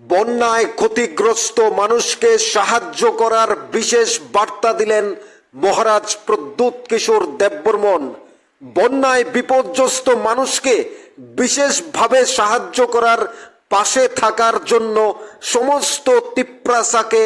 বন্যায় ক্ষতিগ্রস্ত মানুষকে সাহায্য করার বিশেষ বার্তা দিলেন মহারাজ প্রদ্যুৎ কিশোর দেববর্মন। বন্যায় বিপর্যস্ত মানুষকে বিশেষভাবে সাহায্য করার পাশে থাকার জন্য সমস্ত তিপ্রাসাকে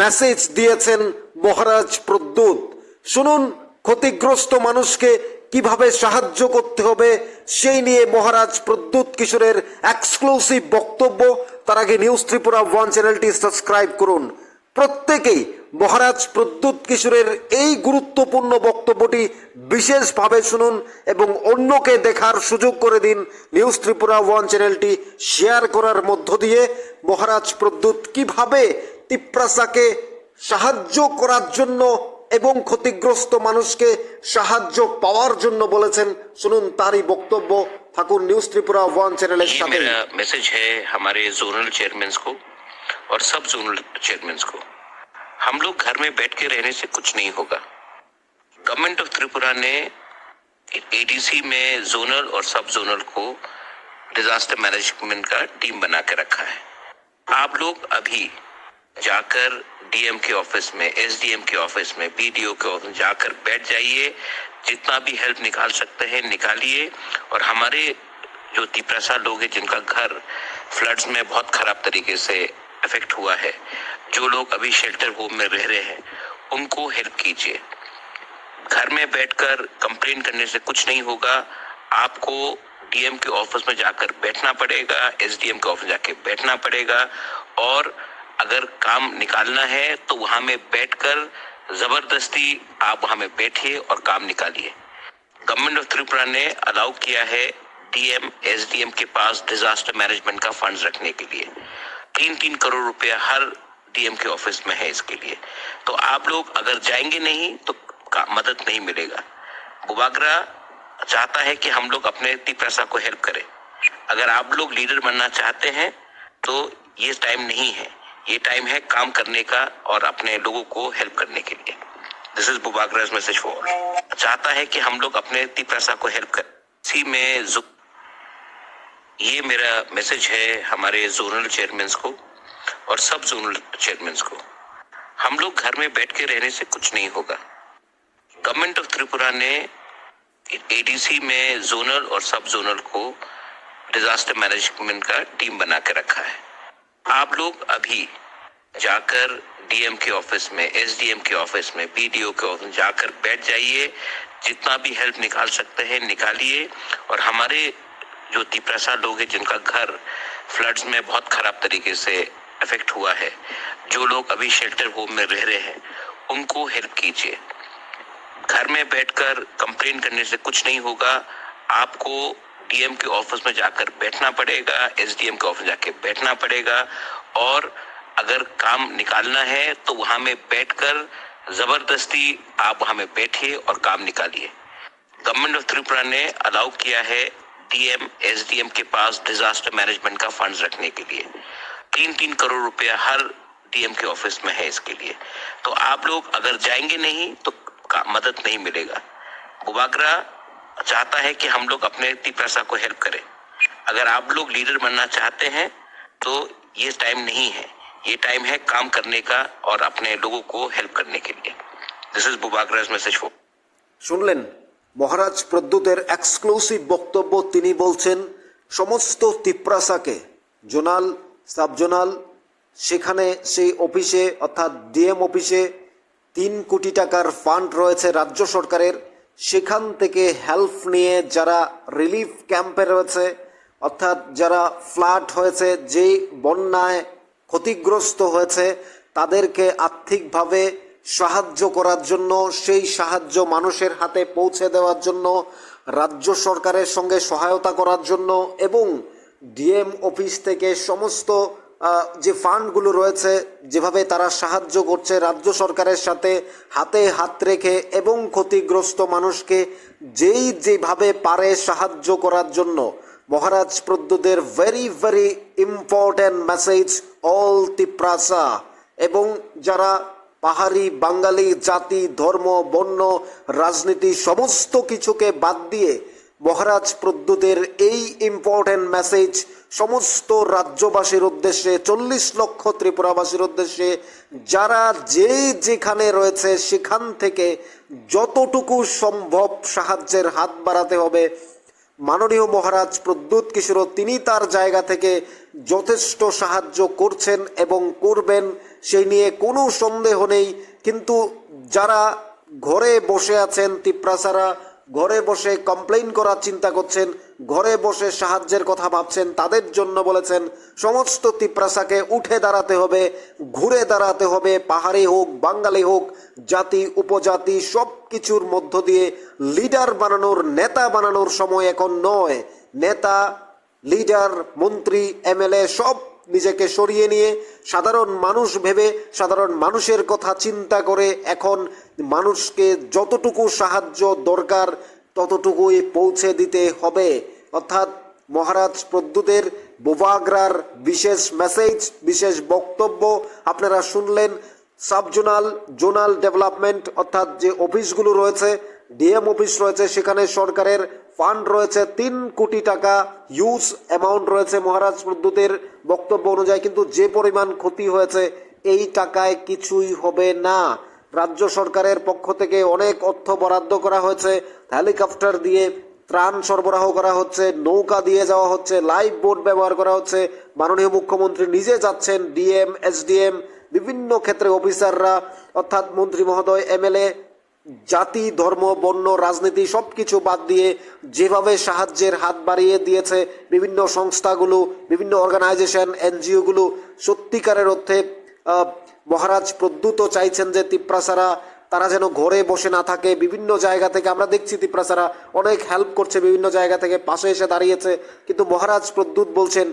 মেসেজ দিয়েছেন মহারাজ প্রদ্যুৎ। শুনুন, ক্ষতিগ্রস্ত মানুষকে কীভাবে সাহায্য করতে হবে, সেই নিয়ে মহারাজ প্রদ্যুৎ কিশোরের এক্সক্লুসিভ বক্তব্য। তার আগে নিউজ ত্রিপুরা ওয়ান চ্যানেলটি সাবস্ক্রাইব করুন। প্রত্যেকেই মহারাজ প্রদ্যুৎ কিশোরের এই গুরুত্বপূর্ণ বক্তব্যটি বিশেষভাবে শুনুন এবং অন্যকে দেখার সুযোগ করে দিন নিউজ ত্রিপুরা ওয়ান চ্যানেলটি শেয়ার করার মধ্য দিয়ে। মহারাজ প্রদ্যুৎ কীভাবে তিপ্রাসাকে সাহায্য করার জন্য এবং ক্ষতিগ্রস্ত মানুষকে সাহায্য পাওয়ার জন্য বলেছেন শুনুন তারই বক্তব্য থাকুন নিউজ ত্রিপুরা ওয়ান চ্যানেলের ये সাথে मेरा मैसेज है हमारे जोनल चेयरमैन को और सब जोनल चेयरमैन को हम लोग घर में बैठ के रहने से कुछ नहीं होगा गवर्नमेंट ऑफ त्रिपुरा ने एडीसी में जोनल और सब जोनल को डिजास्टर मैनेजमेंट का टीम बना के रखा है आप लोग अभी जाकर डीएम के ऑफ़िस में एसडीएम के ऑफ़िस में बीडीओ के ऑफ़िस में जाकर बैठ जाइए। जितना भी हेल्प निकाल सकते हैं, निकालिए। और हमारे जो तिप्रसा लोग हैं, जिनका घर फ्लड्स में बहुत खराब तरीके से अफेक्ट हुआ है, जो लोग अभी शेल्टर होम में रह रहे हैं, उनको हेल्प कीजिए। घर में बैठकर कंप्लेन करने से कुछ नहीं होगा। आपको डीएम के ऑफ़िस में जाकर बैठना पड़ेगा एसडीएम के ऑफ़िस जाके बैठना पड़ेगा। और अगर काम निकालना है तो वहाँ में बैठकर ज़बरदस्ती आप वहाँ में बैठिए और काम निकालिए। गवर्नमेंट ऑफ़ त्रिपुरा ने अलाउ किया है डीएम एसडीएम के पास डिजास्टर मैनेजमेंट का फंड्स रखने के लिए। तीन तीन करोड़ रुपया हर डीएम के ऑफ़िस में है इसके लिए। तो आप लोग अगर जाएँगे नहीं तो मदद नहीं मिलेगा। बुबागरा चाहता है कि हम लोग अपने तिप्रसा को हेल्प करें। अगर आप लोग लीडर बनना चाहते हैं तो ये टाइम नहीं है। ये टाइम है काम करने का और अपने लोगों को हेल्प करने के लिए। This is Bubagraj message for चाहता है कि हम लोग अपने तिप्रसा को हेल्प करें। इसी में ये मेरा मैसेज है हमारे जोनल चेयरमैन को और सब जोनल चेयरमैन को। हम लोग घर में बैठ के रहने से कुछ नहीं होगा। गवर्नमेंट ऑफ़ त्रिपुरा ने एडीसी में जोनल और सब जोनल को डिजास्टर मैनेजमेंट का टीम बना के रखा है। आप लोग अभी जाकर डीएम के ऑफ़िस में एसडीएम के ऑफ़िस में बीडीओ के ऑफ़िस में जाकर बैठ जाइए। जितना भी हेल्प निकाल सकते हैं, निकालिए। और हमारे जो तिप्रसा लोग हैं, जिनका घर फ्लड्स में बहुत खराब तरीके से अफेक्ट हुआ है, जो लोग अभी शेल्टर होम में रह रहे हैं, उनको हेल्प कीजिए। घर में बैठकर कंप्लेन करने से कुछ नहीं होगा। आपको डीएम के ऑफ़िस में जाकर बैठना पड़ेगा एसडीएम के ऑफ़िस जाके बैठना पड़ेगा और अगर काम निकालना है तो वहाँ में बैठकर ज़बरदस्ती आप वहाँ में बैठिए और काम निकालिए। गवर्नमेंट ऑफ़ त्रिपुरा ने अलाउ किया है डीएम एसडीएम के पास डिजास्टर मैनेजमेंट का फंड्स रखने के लिए। तीन तीन करोड़ रुपया हर डीएम के ऑफ़िस में है इसके लिए। तो आप लोग अगर जाएँगे नहीं तो मदद नहीं मिलेगा। बुबागरा चाहता है कि हम लोग अपने तिप्रसा को हेल्प करें अगर आप लोग लीडर बनना चाहते हैं तो ये टाइम नहीं है ये टाइम है काम करने का और अपने लोगों को हेल्प करने के लिए दिस इज बुबागराज मैसेज फॉर শুনলেন মহারাজ প্রদ্যুতের এক্সক্লুসিভ বক্তব্য তিনি বলছেন সমস্ত তিপ্রাসাকে জোনাল সাব জোনাল সেখানে সেই অফিসে অর্থাৎ ডিএম অফিসে তিন কোটি টাকার ফান্ড রয়েছে রাজ্য সরকারের সেখান থেকে হেল্প নিয়ে যারা রিলিফ ক্যাম্পে রয়েছে, অর্থাৎ যারা ফ্লাড হয়েছে, যেই বন্যায় ক্ষতিগ্রস্ত হয়েছে, তাদেরকে আর্থিকভাবে সাহায্য করার জন্য, সেই সাহায্য মানুষের হাতে পৌঁছে দেওয়ার জন্য, রাজ্য সরকারের সঙ্গে সহায়তা করার জন্য এবং ডিএম অফিস থেকে সমস্ত যে ফান্ডগুলো রয়েছে, যেভাবে তারা সাহায্য করছে রাজ্য সরকারের সাথে হাতে হাত রেখে এবং ক্ষতিগ্রস্ত মানুষকে যেই যেভাবে পারে সাহায্য করার জন্য। Maharaj প্রদ্যুতের very very important message all Tiprasa এবং যারা পাহাড়ি বাঙালি, জাতি, ধর্ম বর্ণ রাজনীতি, সমস্ত কিছুকে বাদ দিয়ে মহারাজ প্রদ্যুতের এই ইম্পর্ট্যান্ট মেসেজ সমস্ত রাজ্যবাসীর উদ্দেশ্যে, চল্লিশ লক্ষ ত্রিপুরাবাসীর উদ্দেশ্যে, যারা যে যেখানে রয়েছে, সেখান থেকে যতটুকু সম্ভব সাহায্যের হাত বাড়াতে হবে। মাননীয় মহারাজ প্রদ্যুৎ কিশোর, তিনি তার জায়গা থেকে যথেষ্ট সাহায্য করছেন এবং করবেন, সেই নিয়ে কোনো সন্দেহ নেই। কিন্তু যারা ঘরে বসে আছেন, তিপ্রাসারা ঘরে বসে কমপ্লেন করার চিন্তা করছেন ঘরে বসে সাহায্যের কথা ভাবছেন, তাদের জন্য বলেছেন, সমস্ত তিপ্রাসাকে উঠে দাঁড়াতে হবে, ঘুরে দাঁড়াতে হবে, পাহাড়ি হোক বাঙালি হোক, জাতি, উপজাতি সব কিছুর মধ্য দিয়ে লিডার বানানোর, নেতা বানানোর সময় এখন নয়। নেতা, লিডার, মন্ত্রী, এমএলএ সব নিজেকে সরিয়ে নিয়ে সাধারণ মানুষ ভেবে, সাধারণ মানুষের কথা চিন্তা করে এখন মানুষকে যতটুকু সাহায্য দরকার ততটুকুই পৌঁছে দিতে হবে। অর্থাৎ মহারাজ প্রদ্যুতের বোবাগ্রার বিশেষ মেসেজ বিশেষ বক্তব্য আপনারা শুনলেন। সাবজোনাল জোনাল ডেভেলপমেন্ট অর্থাৎ যে অফিসগুলো রয়েছে ডিএম অফিস রয়েছে, সেখানে সরকারের ফান্ড রয়েছে, তিন কোটি টাকা ইউজ অ্যামাউন্ট রয়েছে মহারাজ প্রদ্যুতের বক্তব্য অনুযায়ী। কিন্তু যে পরিমাণ ক্ষতি হয়েছে, এই টাকায় কিছুই হবে না। রাজ্য সরকারের পক্ষ থেকে অনেক অর্থ বরাদ্দ করা হয়েছে। হেলিকপ্টার দিয়ে ত্রাণ সরবরাহ করা হচ্ছে, নৌকা দিয়ে যাওয়া হচ্ছে লাইভ বোট ব্যবহার করা হচ্ছে। মাননীয় মুখ্যমন্ত্রী নিজে যাচ্ছেন, ডিএম, এসডিএম, বিভিন্ন ক্ষেত্রে অফিসাররা, অর্থাৎ মন্ত্রী মহোদয়, এমএলএ, জাতি, ধর্ম, বর্ণ, রাজনীতি সব কিছু বাদ দিয়ে যেভাবে সাহায্যের হাত বাড়িয়ে দিয়েছে বিভিন্ন সংস্থাগুলো, বিভিন্ন অর্গানাইজেশন এনজিওগুলো সত্যিকারের অর্থে মহারাজ প্রদ্যুত চাইছেন যে তিপ্রাসারা, তারা যেন ঘরে বসে না থাকে। বিভিন্ন জায়গা থেকে আমরা দেখছি তিপ্রাসারা অনেক হেল্প করছে, বিভিন্ন জায়গা থেকে পাশে এসে দাঁড়িয়েছে। কিন্তু মহারাজ প্রদ্যুৎ বলছেন,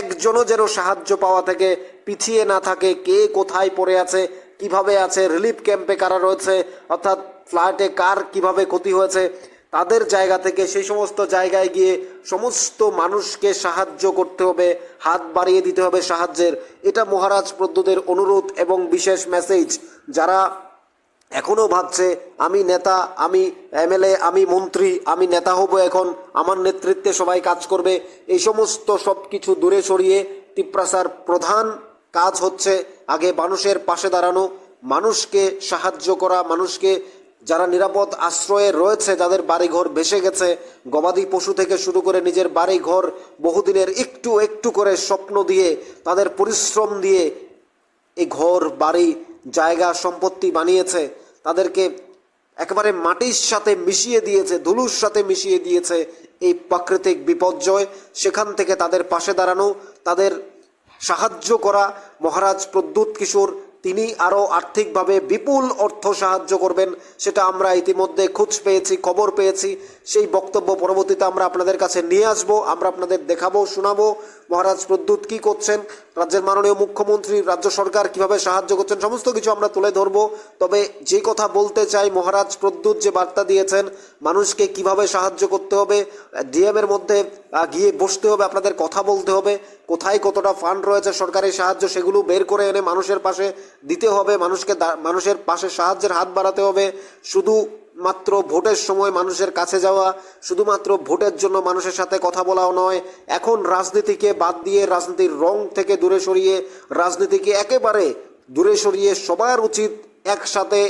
একজনও যেন সাহায্য পাওয়া থেকে পিছিয়ে না থাকে। কে কোথায় পড়ে আছে, কীভাবে আছে রিলিফ ক্যাম্পে কারা রয়েছে, অর্থাৎ ফ্লাইটে কার কীভাবে ক্ষতি হয়েছে তাদের জায়গা থেকে সেই সমস্ত জায়গায় গিয়ে সমস্ত মানুষকে সাহায্য করতে হবে, হাত বাড়িয়ে দিতে হবে সাহায্যের। এটা মহারাজ প্রদ্যুতের অনুরোধ এবং বিশেষ মেসেজ যারা এখনও ভাবছে, আমি নেতা, আমি এমএলএ, আমি মন্ত্রী, আমি নেতা হব এখন, আমার নেতৃত্বে সবাই কাজ করবে, এই সমস্ত সব কিছু দূরে সরিয়ে তিপ্রাসার প্রধান কাজ হচ্ছে আগে মানুষের পাশে দাঁড়ানো, মানুষকে সাহায্য করা, মানুষকে যারা নিরাপদ আশ্রয়ে রয়েছে, যাদের বাড়িঘর ভেসে গেছে, গবাদি পশু থেকে শুরু করে নিজের বাড়িঘর বহুদিনের একটু একটু করে স্বপ্ন দিয়ে, তাদের পরিশ্রম দিয়ে এই ঘর, বাড়ি, জায়গা, সম্পত্তি বানিয়েছে। তাদেরকে একেবারে মাটির সাথে মিশিয়ে দিয়েছে, ধুলুর সাথে মিশিয়ে দিয়েছে এই প্রাকৃতিক বিপর্যয়। সেখান থেকে তাদের পাশে দাঁড়ানো, তাদের সাহায্য করা মহারাজ প্রদ্যুৎ কিশোর তিনি আরও আর্থিকভাবে বিপুল অর্থ সাহায্য করবেন, সেটা আমরা ইতিমধ্যে খোঁজ পেয়েছি, খবর পেয়েছি। সেই বক্তব্য পরবর্তীতে আমরা আপনাদের কাছে নিয়ে আসব, আমরা আপনাদের দেখাবো, শোনাবো। মহারাজ প্রদ্যুৎ কী করছেন? রাজ্যের মাননীয় মুখ্যমন্ত্রী, রাজ্য সরকার কীভাবে সাহায্য করছেন, সমস্ত কিছু আমরা তুলে ধরবো। তবে যে কথা বলতে চাই, মহারাজ প্রদ্যুৎ যে বার্তা দিয়েছেন, মানুষকে কীভাবে সাহায্য করতে হবে, ডিএম এর মধ্যে গিয়ে বসতে হবে, আপনাদের কথা বলতে হবে, কোথায় কতটা ফান্ড রয়েছে সরকারি সাহায্য, সেগুলো বের করে এনে মানুষের পাশে দিতে হবে, মানুষকে মানুষের পাশে সাহায্যের হাত বাড়াতে হবে। শুধু মাত্র ভোটের সময় মানুষের কাছে যাওয়া, শুধুমাত্র ভোটের জন্য মানুষের সাথে কথা বলাও নয়, এখন রাজনীতিকে বাদ দিয়ে রাজনীতির রং থেকে দূরে সরিয়ে, রাজনীতিকে একেবারে দূরে সরিয়ে সবার উচিত একসাথে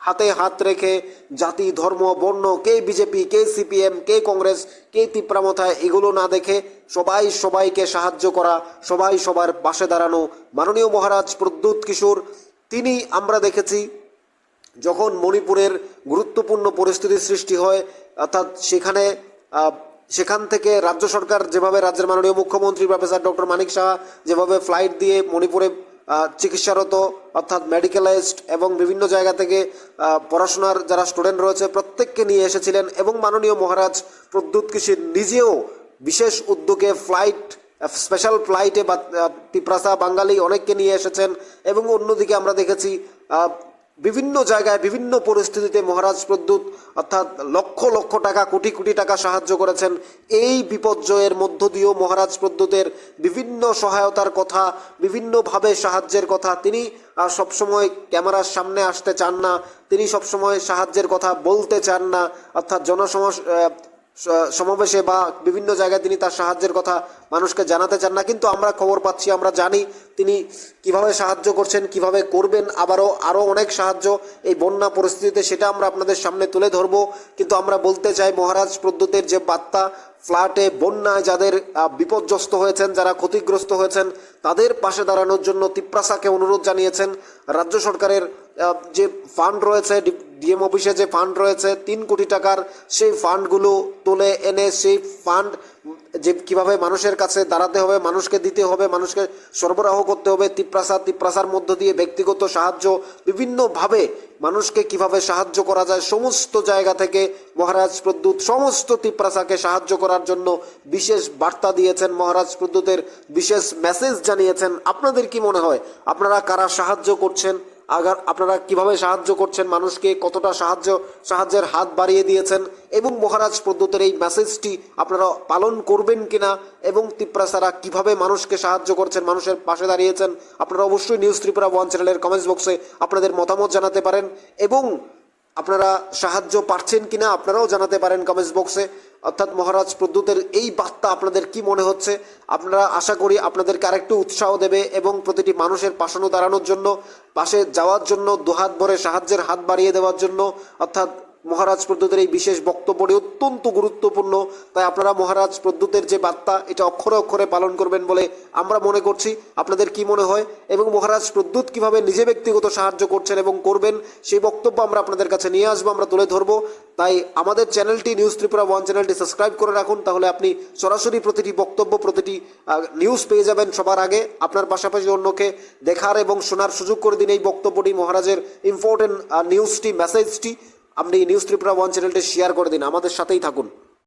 হাতে হাত রেখে জাতি, ধর্ম, বর্ণ, কে বিজেপি, কে সিপিএম, কে কংগ্রেস, কে তিপ্রামথায় এগুলো না দেখে সবাই সবাইকে সাহায্য করা, সবাই সবার পাশে দাঁড়ানো। মাননীয় মহারাজ প্রদ্যুৎ কিশোর, তিনি আমরা দেখেছি যখন মণিপুরের গুরুত্বপূর্ণ পরিস্থিতির সৃষ্টি হয়, অর্থাৎ সেখানে সেখান থেকে রাজ্য সরকার যেভাবে রাজ্যের মাননীয় মুখ্যমন্ত্রী প্রফেসর ডক্টর মানিক সাহা যেভাবে ফ্লাইট দিয়ে মণিপুরে চিকিৎসারত, অর্থাৎ মেডিকেলাইজড এবং বিভিন্ন জায়গা থেকে পড়াশোনার যারা স্টুডেন্ট রয়েছে, প্রত্যেককে নিয়ে এসেছিলেন এবং মাননীয় মহারাজ প্রদ্যুৎ কিশোর নিজেও বিশেষ উদ্যোগে ফ্লাইট স্পেশাল ফ্লাইটে তিপ্রাসা বাঙালি অনেককে নিয়ে এসেছেন এবং অন্যদিকে আমরা দেখেছি বিভিন্ন জায়গায় বিভিন্ন পরিস্থিতিতে মহারাজ প্রদ্যুৎ অর্থাৎ লক্ষ লক্ষ টাকা কোটি কোটি টাকা সাহায্য করেছেন। এই বিপর্যয়ের মধ্য দিয়েও মহারাজ প্রদ্যুতের বিভিন্ন সহায়তার কথা বিভিন্নভাবে সাহায্যের কথা। তিনি আহ, সবসময় ক্যামেরার সামনে আসতে চান না। তিনি সবসময় সাহায্যের কথা বলতে চান না। অর্থাৎ জনসমস সমাবেশে বা বিভিন্ন জায়গায় তিনি তার সাহায্যের কথা মানুষকে জানাতে চান না, কিন্তু আমরা খবর পাচ্ছি, আমরা জানি তিনি কীভাবে সাহায্য করছেন, কীভাবে করবেন, আবারও আরও অনেক সাহায্য এই বন্যা পরিস্থিতিতে, সেটা আমরা আপনাদের সামনে তুলে ধরবো। কিন্তু আমরা বলতে চাই, মহারাজ প্রদ্যুতের যে বার্তা ফ্ল্যাটে বন্যায় যাদের বিপর্যস্ত হয়েছেন, যারা ক্ষতিগ্রস্ত হয়েছেন, তাদের পাশে দাঁড়ানোর জন্য তিপ্রাসাকে অনুরোধ জানিয়েছেন। রাজ্য সরকারের যে ফান্ড রয়েছে ডিএম অফিসে যে ফান্ড রয়েছে, তিন কোটি টাকার সেই ফান্ডগুলো তুলে এনে সেই ফান্ড যে কীভাবে মানুষের কাছে দাঁড়াতে হবে, মানুষকে দিতে হবে, মানুষকে সরবরাহ করতে হবে তিপ্রাসা তিপ্রাসার মধ্য দিয়ে ব্যক্তিগত সাহায্য, বিভিন্নভাবে মানুষকে কীভাবে সাহায্য করা যায়, সমস্ত জায়গা থেকে মহারাজ প্রদ্যুৎ, সমস্ত তিপ্রাসাকে সাহায্য করার জন্য বিশেষ বার্তা দিয়েছেন মহারাজ প্রদ্যুতের, বিশেষ মেসেজ জানিয়েছেন। আপনাদের কি মনে হয়, আপনারা কারা সাহায্য করছেন? আগার আপনারা কীভাবে সাহায্য করছেন মানুষকে? কতটা সাহায্য সাহায্যের হাত বাড়িয়ে দিয়েছেন? এবং মহারাজ প্রদ্যুতের এই মেসেজটি আপনারা পালন করবেন কিনা? এবং তিপ্রাসারা কীভাবে মানুষকে সাহায্য করছেন? মানুষের পাশে দাঁড়িয়েছেন? আপনারা অবশ্যই নিউজ ত্রিপুরা ওয়ান চ্যানেলের কমেন্টস বক্সে আপনাদের মতামত জানাতে পারেন। এবং আপনারা সাহায্য পাচ্ছেন কিনা আপনারাও জানাতে পারেন কমেন্টস বক্সে অর্থাৎ মহারাজ প্রদ্যুতের এই বার্তা আপনাদের কি মনে হচ্ছে? আপনারা আশা করি আপনাদেরকে আরেকটু উৎসাহ দেবে এবং প্রতিটি মানুষের পাশানো দাঁড়ানোর জন্য, পাশে যাওয়ার জন্য, দুহাত ভরে সাহায্যের হাত বাড়িয়ে দেওয়ার জন্য, অর্থাৎ মহারাজ প্রদ্যুতের এই বিশেষ বক্তব্যটি অত্যন্ত গুরুত্বপূর্ণ, তাই আপনারা মহারাজ প্রদ্যুতের যে বার্তা, এটা অক্ষরে অক্ষরে পালন করবেন বলে আমরা মনে করছি। আপনাদের কি মনে হয়? এবং মহারাজ প্রদ্যুৎ কীভাবে নিজে ব্যক্তিগত সাহায্য করছেন এবং করবেন, সেই বক্তব্য আমরা আপনাদের কাছে নিয়ে আসব, আমরা তুলে ধরবো। তাই আমাদের চ্যানেলটি নিউজ ত্রিপুরা ওয়ান চ্যানেলটি সাবস্ক্রাইব করে রাখুন, তাহলে আপনি সরাসরি প্রতিটি বক্তব্য, প্রতিটি নিউজ পেয়ে যাবেন সবার আগে। আপনার পাশাপাশি অন্যকে দেখার এবং শোনার সুযোগ করে দিন এই বক্তব্যটি, মহারাজের ইম্পর্টেন্ট নিউজটি মেসেজটি আপনি নিউজ ত্রিপুরা ওয়ান চ্যানেলটি শেয়ার করে দিন আমাদের সাথেই থাকুন।